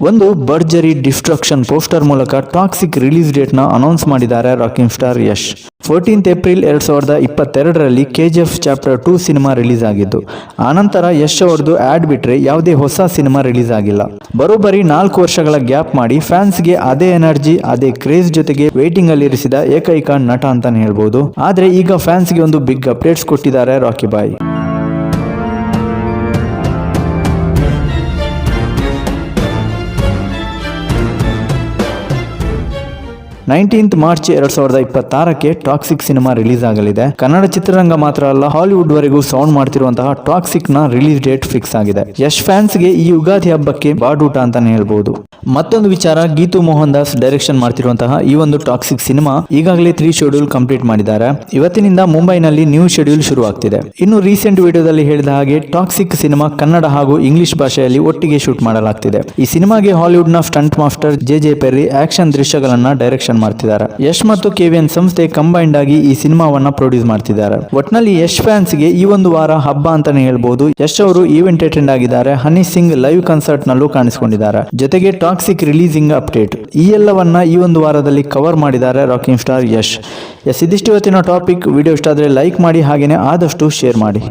ಒಂದು ಬರ್ಜರಿ destruction poster ಮೂಲಕ ಟಾಕ್ಸಿಕ್ ರಿಲೀಸ್ ಡೇಟ್ನ ಅನೌನ್ಸ್ ಮಾಡಿದ್ದಾರೆ rocking star Yash. Fourteenth April ಎರಡ್ ಸಾವಿರದ ಇಪ್ಪತ್ತೆರಡರಲ್ಲಿ K G F chapter two cinema release ಆಗಿದ್ದು ಆನಂತರ ಯಶ್ ಅವರದು ಆಡ್ ಬಿಟ್ರೆ ಯಾವುದೇ ಹೊಸ ಸಿನಿಮಾ ರಿಲೀಸ್ ಆಗಿಲ್ಲ. ಬರೋಬ್ಬರಿ ನಾಲ್ಕು ವರ್ಷಗಳ ಗ್ಯಾಪ್ ಮಾಡಿ ಫ್ಯಾನ್ಸ್ಗೆ ಅದೇ ಎನರ್ಜಿ, ಅದೇ ಕ್ರೇಜ್ ಜೊತೆಗೆ ವೇಟಿಂಗ್ ಅಲ್ಲಿ ಇರಿಸಿದ ಏಕೈಕ ನಟ ಅಂತಾನೆ ಹೇಳ್ಬೋದು. ಆದರೆ ಈಗ ಫ್ಯಾನ್ಸ್ಗೆ ಒಂದು ಬಿಗ್ ಅಪ್ಡೇಟ್ಸ್ ಕೊಟ್ಟಿದ್ದಾರೆ ರಾಕಿ ಬಾಯ್. ನೈನ್ಟೀನ್ತ್ ಮಾರ್ಚ್ ಎರಡ್ ಸಾವಿರದ ಇಪ್ಪತ್ತಾರಕ್ಕೆ ಟಾಕ್ಸಿಕ್ ಸಿನಿಮಾ ರಿಲೀಸ್ ಆಗಲಿದೆ. ಕನ್ನಡ ಚಿತ್ರರಂಗ ಮಾತ್ರ ಅಲ್ಲ ಹಾಲಿವುಡ್ ವರೆಗೂ ಸೌಂಡ್ ಮಾಡ್ತಿರುವಂತಹ ಟಾಕ್ಸಿಕ್ನ ರಿಲೀಸ್ ಡೇಟ್ ಫಿಕ್ಸ್ ಆಗಿದೆ. ಯಶ್ ಫ್ಯಾನ್ಸ್ಗೆ ಈ ಯುಗಾದಿ ಹಬ್ಬಕ್ಕೆ ಬಾಡೂಟ ಅಂತಾನೆ ಹೇಳ್ಬಹುದು ಮತ್ತೊಂದು ವಿಚಾರ, ಗೀತು ಮೋಹನ್ ದಾಸ್ ಡೈರೆಕ್ಷನ್ ಮಾಡ್ತಿರುವಂತಹ ಈ ಒಂದು ಟಾಕ್ಸಿಕ್ ಸಿನಿಮಾ ಈಗಾಗಲೇ ತ್ರೀ ಶೆಡ್ಯೂಲ್ ಕಂಪ್ಲೀಟ್ ಮಾಡಿದ್ದಾರೆ. ಇವತ್ತಿನಿಂದ ಮುಂಬೈನಲ್ಲಿ ನ್ಯೂ ಶೆಡ್ಯೂಲ್ ಶುರು ಆಗ್ತಿದೆ. ಇನ್ನು ರೀಸೆಂಟ್ ವಿಡಿಯೋದಲ್ಲಿ ಹೇಳಿದ ಹಾಗೆ ಟಾಕ್ಸಿಕ್ ಸಿನಿಮಾ ಕನ್ನಡ ಹಾಗೂ ಇಂಗ್ಲಿಷ್ ಭಾಷೆಯಲ್ಲಿ ಒಟ್ಟಿಗೆ ಶೂಟ್ ಮಾಡಲಾಗ್ತಿದೆ. ಈ ಸಿನಿಮಾಗೆ ಹಾಲಿವುಡ್ನ stunt master J J Perry action ದೃಶ್ಯಗಳನ್ನ direction ಮಾಡ್ತಿದ್ದಾರೆ. ಯಶ್ ಮತ್ತು ಕೆವಿಎನ್ ಸಂಸ್ಥೆ ಕಂಬೈಂಡ್ ಆಗಿ ಈ ಸಿನಿಮಾವನ್ನ ಪ್ರೊಡ್ಯೂಸ್ ಮಾಡ್ತಿದ್ದಾರೆ. ಒಟ್ನಲ್ಲಿ ಯಶ್ ಫ್ಯಾನ್ಸ್ಗೆ ಈ ಒಂದು ವಾರ ಹಬ್ಬ ಅಂತಾನೆ ಹೇಳ್ಬಹುದು ಯಶ್ ಅವರು ಈವೆಂಟ್ ಅಟೆಂಡ್ ಆಗಿದ್ದಾರೆ. ಹನಿ ಸಿಂಗ್ ಲೈವ್ ಕನ್ಸರ್ಟ್ ನಲ್ಲೂ ಕಾಣಿಸಿಕೊಂಡಿದ್ದಾರೆ. ಜೊತೆಗೆ ಟಾಕ್ಸಿಕ್ ರಿಲೀಸಿಂಗ್ ಅಪ್ಡೇಟ್ ಈ ಎಲ್ಲವನ್ನ ಈ ಒಂದು ವಾರದಲ್ಲಿ ಕವರ್ ಮಾಡಿದ್ದಾರೆ ರಾಕಿಂಗ್ ಸ್ಟಾರ್ ಯಶ್. ಎಸ್, ಇದಿಷ್ಟು ಇವತ್ತಿನ ಟಾಪಿಕ್ ವಿಡಿಯೋ ಇಷ್ಟ ಆದ್ರೆ ಲೈಕ್ ಮಾಡಿ, ಹಾಗೇನೆ ಆದಷ್ಟು ಶೇರ್ ಮಾಡಿ.